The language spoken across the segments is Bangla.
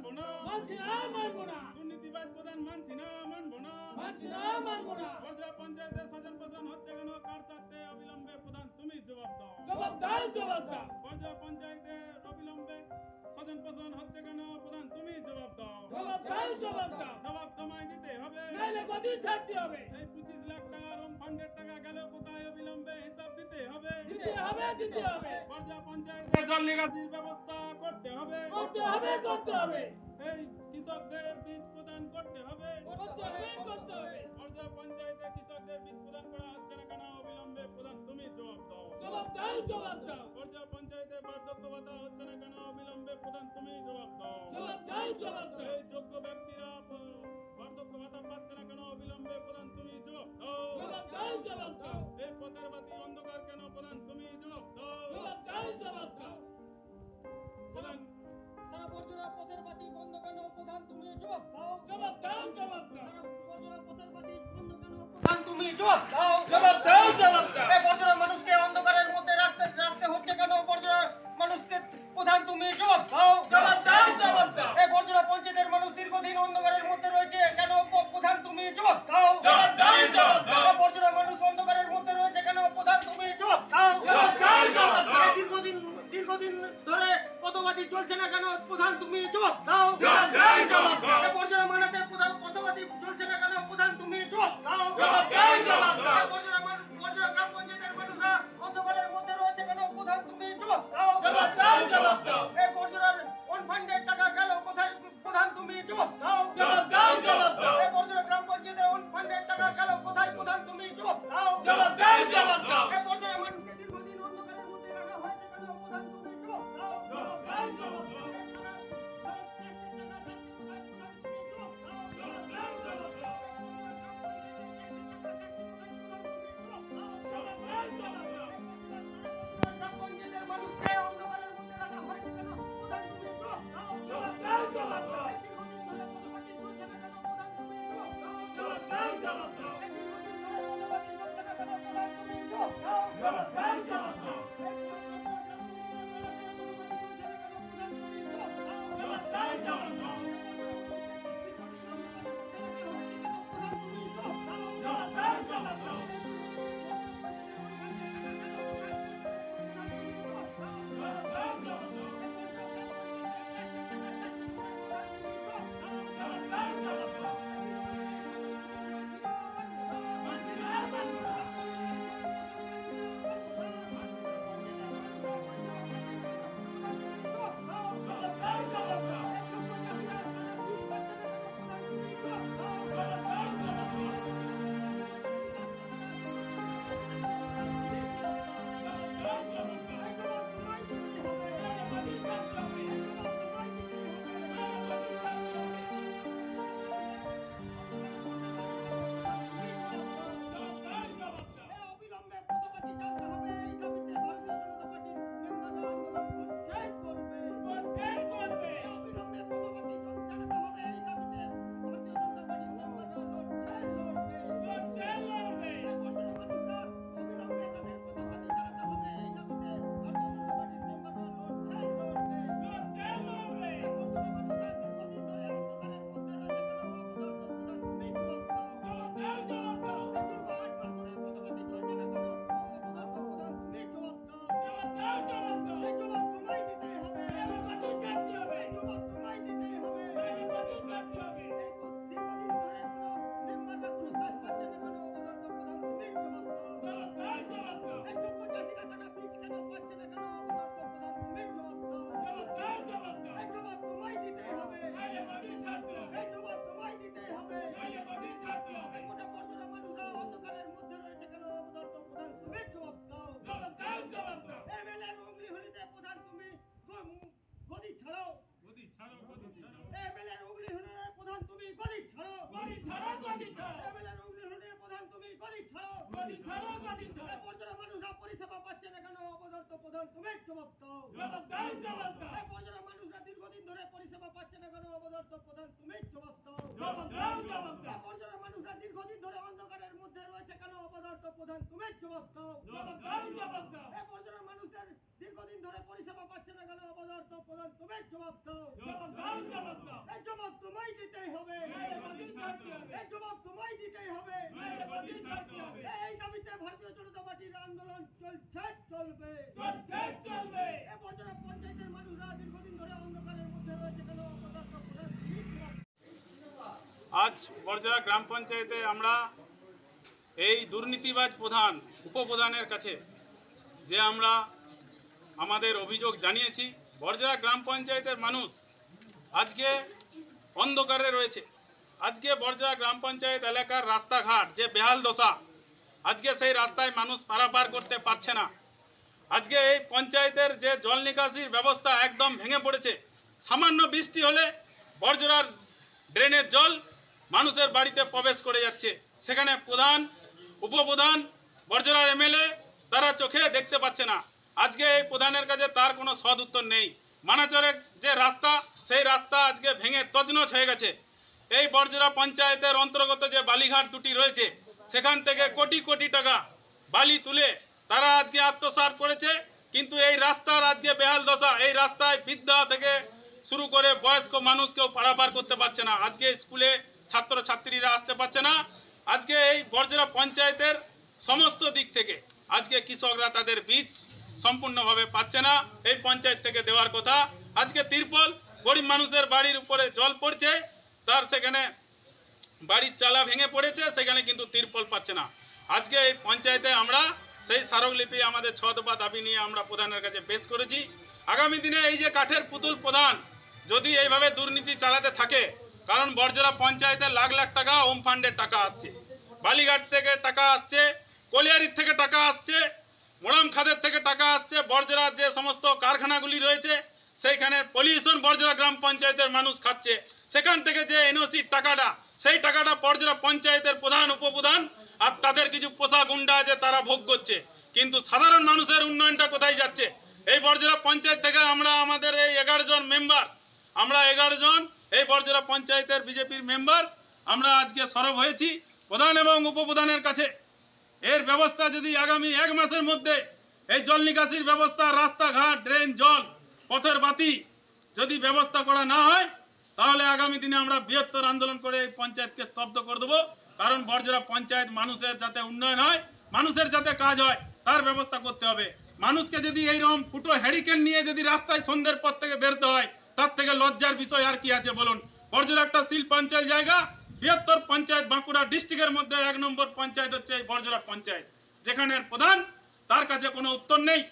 মানবো না। মানছি না মানবো না। দুর্নীতিবাজ প্রধান মানছি না মানবো না। মানছি না মানবো না। বর্জ্য পঞ্চায়েতের স্বজন প্রধান হচ্ছে কেন? কার চারটে অবিলম্বে প্রধান তুমি? জবাব দাও। জবাব দাও জবাব দাও। পঞ্চায়েতের অবিলম্বে স্বজন প্রধান হচ্ছে কেন? প্রধান তুমি জবাব দাও। জবাব দাও জবাব দাও। জবাব তোমায় দিতে হবে। নাইলে গদি ছাড়তে হবে। এই পঁচিশ লাখ টাকা রোম ফান্ডের টাকা গেল কোথায় অবিলম্বে? হিসাব দিতে হবে। দিতে হবে দিতে হবে। বর্জ্য পঞ্চায়েতে জল নিকাশির ব্যবস্থা করতে হবে। করতে হবে করতে হবে। এই কৃষকদের বীজ প্রদান করতে হবে। করতে হবে করতে হবে। বর্জ্য পঞ্চায়েতে কৃষকদের বীজ প্রদান করা হচ্ছে না কেন? অবিলম্বে প্রধান তুমি জবাব দাও। জবাব দাও জবাব দাও। বর্জ্য পঞ্চায়েতে বার্ধক্য ভাতা হচ্ছে না অবিলম্বে প্রধান তুমি জবাব দাও জবাব দাও জবাব দাও এই যোগ্য ব্যক্তিরা বার্ধক্য ভাতা পাচ্ছে না কেন অবিলম্বে প্রধান তুমি জবাব দাও জবাব দাও জবাব দাও এই পথের বাতি অন্ধকার কেন প্রধান তুমি জবাব দাও জবাব দাও জবাব দাও প্রধান সারা বর্জনা পথের বাতি বন্ধ কেন প্রধান তুমি জবাব দাও জবাব দাও জবাব দাও সারা বর্জনা পথের বাতি বন্ধ কেন প্রধান তুমি জবাব দাও জবাব দাও জবাব প্রধান তুমি জবাব দাও। জবাব দাও জবাব দাও। এই বর্জনা পঞ্চায়েতের মানুষ দীর্ঘদিন অন্ধকারের মধ্যে রয়েছে। কেন প্রধান তুমি জবাব দাও? জবাব দাও জবাব দাও। বর্জনা মানুষ অন্ধকারের মধ্যে রয়েছে? কেন প্রধান তুমি জবাব দাও? জবাব দাও জবাব দাও। দীর্ঘদিন দীর্ঘদিন ধরে পদবাদী চলছে না। কেন প্রধান তুমি জবাব দাও? জবাব দাও জবাব দাও। প্রধান তুমি জবাব দাও জবাব দাও জবাব দাও এই বর্জরা মানুষরা দীর্ঘদিন ধরে পরিষেবা পাচ্ছে না কেন অপদার্থ প্রধান তুমি জবাব দাও জবাব দাও জবাব এই দাও মানুষরা দীর্ঘদিন ধরে অন্ধকারের মধ্যে রয়েছে কেন অপদার্থ প্রধান তুমি জবাব দাও জবাব দাও জবাব দাও এই বর্জরা মানুষের দীর্ঘদিন ধরে পরিষেবা পাচ্ছে না কেন অপদার্থ প্রধান তুমি জবাব দাও জবাব দাও জবাব দাও এই জবাব তোমায় দিতেই হবে মেরে মোদি ছাড়তে হবে এই জবাব তোমায় দিতেই হবে। মেরে মোদি ছাড়তে হবে। এই দাবিতে ভারতীয় জনতা পার্টির আন্দোলন চলছে চলবে। চলছে চলবে। এ বর্জরা পঞ্চায়েতের মানুষরা দীর্ঘদিন ধরে অন্ধকারের মধ্যে রয়েছে কেন? অপদার্থ প্রধান তুমি জবাব আজ বরজরা গ্রাম পঞ্চায়েতে আমরা এই দুর্নীতিবাজ প্রধান উপপ্রধানের কাছে যে আমরা আমাদের অভিযোগ জানিয়েছি বরজরা গ্রাম পঞ্চায়েতের মানুষ আজকে অন্ধকারে রয়েছে। আজকে বরজরা গ্রাম পঞ্চায়েত এলাকার রাস্তাঘাট যে বেহাল দশা, আজকে সেই রাস্তায় মানুষ পারাপার করতে পারছে না। আজকে এই পঞ্চায়েতের যে জল নিকাশির ব্যবস্থা একদম ভেঙে পড়েছে। সামান্য বৃষ্টি হলে বর্জরার ড্রেনের জল মানুষের বাড়িতে প্রবেশ করে যাচ্ছে। সেখানে প্রধান, উপপ্রধান বর্জরার এমএলএ তারা চোখে দেখতে পাচ্ছে না। আজকে এই প্রধানের কাছে তার কোনো সদ উত্তর নেই। মানাচরের যে রাস্তা, সেই রাস্তা আজকে ভেঙে তজনছ হয়ে গেছে। এই বর্জরা পঞ্চায়েতের অন্তর্গত যে বালিঘাট দুটি রয়েছে, সেখান থেকে কোটি কোটি টাকা বালি তুলে তারা আজকে আত্মসাৎ করেছে। কিন্তু এই রাস্তার আজকে বেহাল দশা, এই রাস্তায় বিদ্যা থেকে শুরু করে বয়স্ক মানুষ কেউ পারাপার করতে পারছে না। আজকে স্কুলে ছাত্র ছাত্রীরা আসতে পারছে না। আজকে এই বর্জরা পঞ্চায়েতের সমস্ত দিক থেকে আজকে কৃষকরা তাদের বীজ সম্পূর্ণভাবে পাচ্ছে না। এই পঞ্চায়েত থেকে দেওয়ার কথা। আজকে তিরপল গরিব মানুষের বাড়ির উপরে জল পড়ছে। তার সেখানে বাড়ির চালা ভেঙে পড়েছে, সেখানে কিন্তু তিরপল পাচ্ছে না। আজকে এই পঞ্চায়েতে আমরা সেই স্মারকলিপি আমাদের ছ দফা দাবি নিয়ে আমরা প্রধানের কাছে পেশ করেছি। আগামী দিনে এই যে কাঠের পুতুল প্রধান যদি এইভাবে দুর্নীতি চালাতে থাকে, কারণ বর্জরা পঞ্চায়েতে লাখ লাখ টাকা হোম ফান্ডের টাকা আসছে। বালিঘাট থেকে টাকা আসছে, কলিয়ারির থেকে টাকা আসছে, মোরাম খাদের থেকে টাকা আসছে বর্জরার যে সমস্ত কারখানাগুলি রয়েছে সেইখানে পলিউশন বর্জরা গ্রাম পঞ্চায়েতের মানুষ খাচ্ছে। সেখান থেকে যে এনওসির টাকাটা, সেই টাকাটা বর্জরা পঞ্চায়েতের প্রধান, উপপ্রধান আর তাদের কিছু পোষা গুন্ডা আছে, তারা ভোগ করছে। কিন্তু সাধারণ মানুষের উন্নয়নটা কোথায় যাচ্ছে? এই বর্জরা পঞ্চায়েত থেকে আমরা আমাদের এই এগারো জন মেম্বার আমরা এগারো জন এই বর্জরা পঞ্চায়েতের বিজেপির মেম্বার আমরা আজকে সরব হয়েছি প্রধান এবং উপপ্রধানের কাছে। এর ব্যবস্থা যদি আগামী এক মাসের মধ্যে এই জল নিকাশির ব্যবস্থা, রাস্তাঘাট ড্রেন জল পথের বাতি যদি ব্যবস্থা করা না হয়, তাহলে আগামী দিনে আমরা বৃহত্তর আন্দোলন করে এই পঞ্চায়েতকে স্তব্ধ করে দেবো। কারণ বর্জরা পঞ্চায়েত মানুষের যাতে উন্নয়ন হয়, মানুষের যাতে কাজ হয়, তার ব্যবস্থা করতে হবে। মানুষকে যদি এইরকম ফুটো হ্যারিকেন নিয়ে যদি রাস্তায় সন্ধ্যের পর থেকে বেরোতে হয়, তার থেকে লজ্জার বিষয় আর কি আছে বলুন? বর্জরা একটা শিল্পাঞ্চল জায়গা, বৃহত্তর পঞ্চায়েত বাঁকুড়া ডিস্ট্রিক্টের মধ্যে এক নম্বর পঞ্চায়েত হচ্ছে এই বর্জরা পঞ্চায়েত, যেখানের প্রধান, তার কাছে কোনো উত্তর নেই।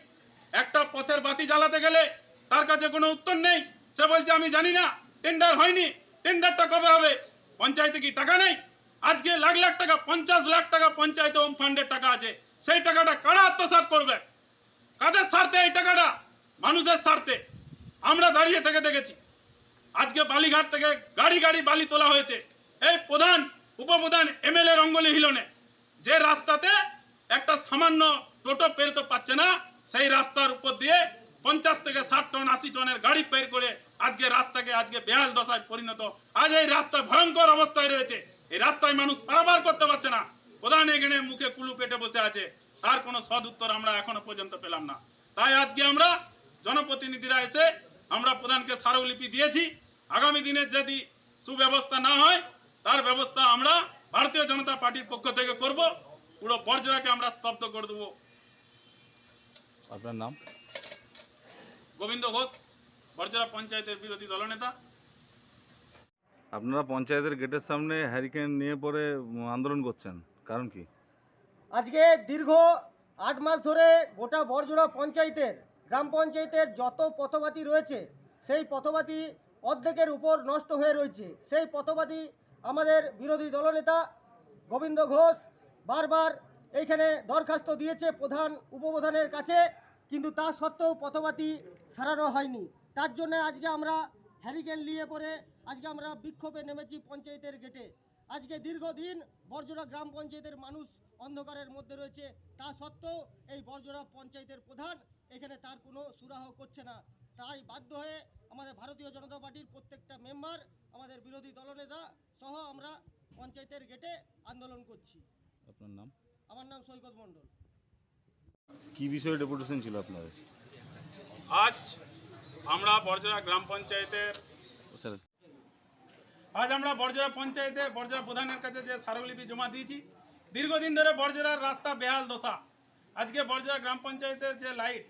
একটা পথের বাতি জ্বালাতে গেলে তার কাছে কোনো উত্তর নেই। সে বলছে, আমি জানি না টেন্ডার হয়নি টেন্ডারটা কবে হবে? পঞ্চায়েতে কি টাকা নেই? আজকে লাখ লাখ টাকা, পঞ্চাশ লাখ টাকা পঞ্চায়েতে হোম ফান্ডের টাকা আছে। সেই টাকাটা কারা আত্মসাৎ করবে? কাদের স্বার্থে এই টাকাটা? মানুষের স্বার্থে। আমরা দাঁড়িয়ে থেকে দেখেছি। আজকে বালিঘাট থেকে গাড়ি গাড়ি বালি তোলা হয়েছে। এই প্রধান, উপপ্রধান এম এমএলএ রঙ্গলি হিলনে, যে রাস্তাতে একটা সামান্য টোটো পেরোতে পারছে না, সেই রাস্তার উপর দিয়ে পঞ্চাশ থেকে ষাট টন, আশি টনের গাড়ি বের করে আজকে রাস্তাকে, আজকে বেহাল দশায় পরিণত। আজ এই রাস্তা ভয়ঙ্কর অবস্থায় রয়েছে। এই রাস্তায় মানুষ পারাপার করতে পারছে না। প্রধান এখানে মুখে কুলু পেটে বসে আছে। তার কোনো সদ উত্তর আমরা এখনও পর্যন্ত পেলাম না। তাই আজকে আমরা জনপ্রতিনিধিরা এসে আমরা প্রধানকে স্মারকলিপি দিয়েছি। আগামী দিনে যদি সুব্যবস্থা না হয়, তার ব্যবস্থা আমরা ভারতীয় জনতা পার্টির পক্ষ থেকে করব। পুরো বর্জরাকে আমরা স্তব্ধ করে দেবো। আপনার নাম? গোবিন্দ ঘোষ বর্জরা পঞ্চায়েতের বিরোধী দলনেতা। আপনারা পঞ্চায়েতের গেটের সামনে হ্যারিকেন নিয়ে পরে আন্দোলন করছেন কারণ কি? আজকে দীর্ঘ আট মাস ধরে গোটা বরজোড়া পঞ্চায়েতের গ্রাম পঞ্চায়েতের যত পথবাতি রয়েছে সেই পথবাতি অর্ধেকের উপর নষ্ট হয়ে রয়েছে। সেই পথবাতি আমাদের বিরোধী দলনেতা গোবিন্দ ঘোষ বারবার এইখানে দরখাস্ত দিয়েছে প্রধান উপপ্রধানের কাছে কিন্তু তা সত্ত্বেও পথবাতি সারানো হয়নি। তার জন্য আজকে আমরা হ্যারিকেন নিয়ে পরে আজকে আমরা বিক্ষোভে নেমেছি পঞ্চায়েতের গেটে। আজকে দীর্ঘদিন বর্জরা গ্রাম পঞ্চায়েতের মানুষ অন্ধকারের মধ্যে রয়েছে। তা সত্ত্বেও এই বর্জরা পঞ্চায়েতের প্রধান এখানে তার কোনো সুরাহ করছে না। তাই বাধ্য হয়ে আমাদের ভারতীয় জনতা পার্টির প্রত্যেকটা মেম্বার আমাদের বিরোধী দলনেতা সহ আমরা পঞ্চায়েতের গেটে আন্দোলন করছি। আপনার নাম? আমার নাম সৈকত মণ্ডল। কি বিষয়ে ডেপুটেশন ছিল আপনাদের? আজ আমরা বরজরা গ্রাম পঞ্চায়েতের আজ আমরা বরজরা পঞ্চায়েতে বরজরা প্রধানের কাছে যে স্মারকলিপি জমা দিয়েছি, দীর্ঘদিন ধরে বরজরার রাস্তা বেহাল দশা। আজকে বরজরা গ্রাম পঞ্চায়েতের যে লাইট,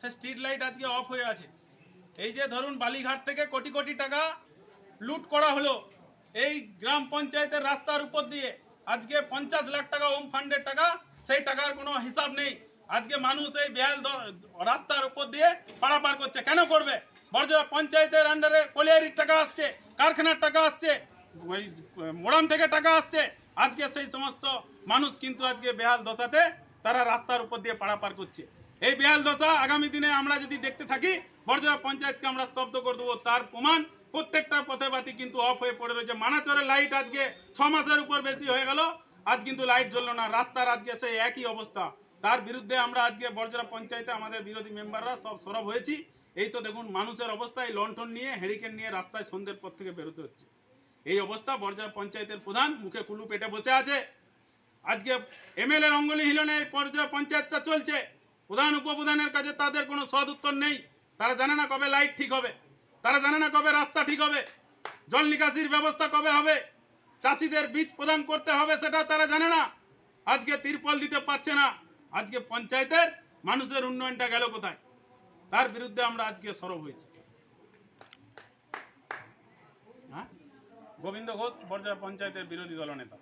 সে স্ট্রিট লাইট আজকে অফ হয়ে আছে। এই যে ধরুন বালিঘাট থেকে কোটি কোটি টাকা লুট করা হলো, এই গ্রাম পঞ্চায়েতের রাস্তার উপর দিয়ে আজকে পঞ্চাশ লাখ টাকা হোম ফান্ডের টাকা, সেই টাকার কোনো হিসাব নেই। আজকে মানুষ এই বেহাল রাস্তার উপর দিয়ে পারাপার করছে। কেন করবে? বরজরা পঞ্চায়েতের আন্ডারে কলিয়ারির টাকা আসছে, কারখানার টাকা আসছে, ওই মোড়াম থেকে টাকা আসছে। আজকে সেই সমস্ত মানুষ কিন্তু আজকে বেহাল দশাতে তারা রাস্তার উপর দিয়ে পারাপার করছে। এই বেহাল দশা আগামী দিনে আমরা যদি দেখতে থাকি বরজরা পঞ্চায়েতকে আমরা স্তব্ধ করে দেবো। তার প্রমাণ প্রত্যেকটা পথে বাতি কিন্তু অফ হয়ে পড়ে রয়েছে। মানাচরের লাইট আজকে ছ মাসের উপর বেশি হয়ে গেল। আজ কিন্তু লাইট জ্বললো না। রাস্তার আজকে সেই একই অবস্থা। তার বিরুদ্ধে আমরা আজকে বরজরা পঞ্চায়েতে আমাদের বিরোধী মেম্বাররা সব সরব হয়েছি। এই তো দেখুন, মানুষের অবস্থায় লন্ঠন নিয়ে হেরিকেন নিয়ে রাস্তায় সন্ধ্যের পর থেকে বেরোতে হচ্ছে। এই অবস্থা বরজরা পঞ্চায়েতের প্রধান মুখে কুলু পেটে বসে আছে। আজকে এম এল এমএলএ রঙ্গলি হিলনে এই পর্যায়ে পঞ্চায়েতটা চলছে। প্রধান উপপ্রধানের কাছে তাদের কোনো সদ উত্তর নেই। তারা জানে না কবে লাইট ঠিক হবে। তারা জানে না কবে রাস্তা ঠিক হবে। জল নিকাশির ব্যবস্থা কবে হবে? চাষিদের বীজ প্রদান করতে হবে, সেটা তারা জানে না। আজকে তিরপল দিতে পারছে না। আজকে পঞ্চায়েতের মানুষের উন্নয়নটা গেল কোথায়? তার বিরুদ্ধে আমরা আজকে সরব হয়েছি। হ্যাঁ? গোবিন্দ ঘোষ, বর্জা পঞ্চায়েতের বিরোধী দলনেতা